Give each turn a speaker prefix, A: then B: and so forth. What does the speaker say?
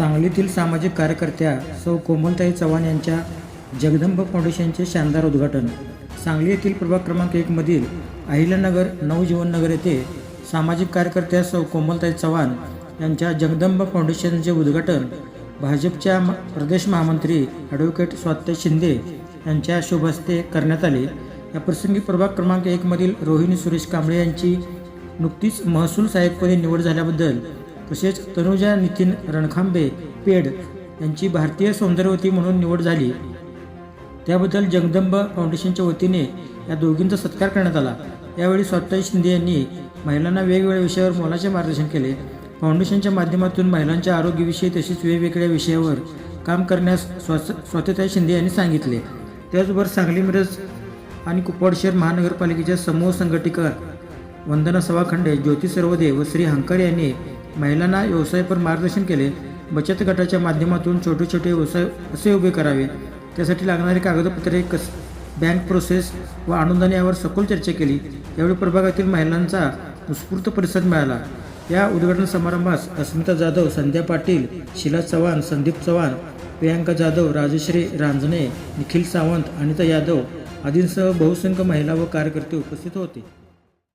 A: सांगलीतील सामाजिक कार्यकर्त्या सौ कोमलताई चव्हाण यांच्या जगदंब फाउंडेशनचे शानदार उद्घाटन. सांगली येथील प्रभाग क्रमांक एकमधील अहिल्यानगर नवजीवननगर येथे सामाजिक कार्यकर्त्या सौ कोमलताई चव्हाण यांच्या जगदंब फाउंडेशनचे उद्घाटन भाजपच्या म- प्रदेश महामंत्री ॲडव्होकेट स्वात्य शिंदे यांच्या शुभ हस्ते करण्यात आले. या प्रसंगी प्रभाग क्रमांक एकमधील रोहिणी सुरेश कांबळे यांची नुकतीच महसूल साहेबपदी निवड झाल्याबद्दल तसेच तनुजा नितीन रणखांबे पेड यांची भारतीय सौंदर्यवती म्हणून निवड झाली. त्याबद्दल जगदंब फाउंडेशनच्या वतीने या दोघींचा सत्कार करण्यात आला. यावेळी स्वातंत्र्य शिंदे यांनी महिलांना वेगवेगळ्या विषयावर मोलाचे मार्गदर्शन केले. फाउंडेशनच्या माध्यमातून महिलांच्या आरोग्याविषयी तसेच वेगवेगळ्या विषयावर काम करण्यास स्वा स्वातंत्र्य शिंदे यांनी सांगितले. त्याचबरोबर सांगली मिरज आणि कुपवाड शहर महानगरपालिकेच्या समूह संघटिका वंदना सवाखंडे ज्योती सर्वदे व श्री हंकर यांनी महिलांना व्यवसायावर मार्गदर्शन केले. बचत गटाच्या माध्यमातून छोटे छोटे व्यवसाय कसे उभे करावे. त्यासाठी लागणारी कागदपत्रे कस बँक प्रोसेस व अनुदान यावर सखोल चर्चा केली. यावेळी प्रभागातील महिलांचा उत्स्फूर्त प्रतिसाद मिळाला. या उद्घाटन समारंभास अस्मिता जाधव संध्या पाटील शिला चव्हाण संदीप चव्हाण प्रियांका जाधव राजश्री रांजणे निखिल सावंत अनिता यादव आदींसह बहुसंख्य महिला व कार्यकर्ते उपस्थित होते.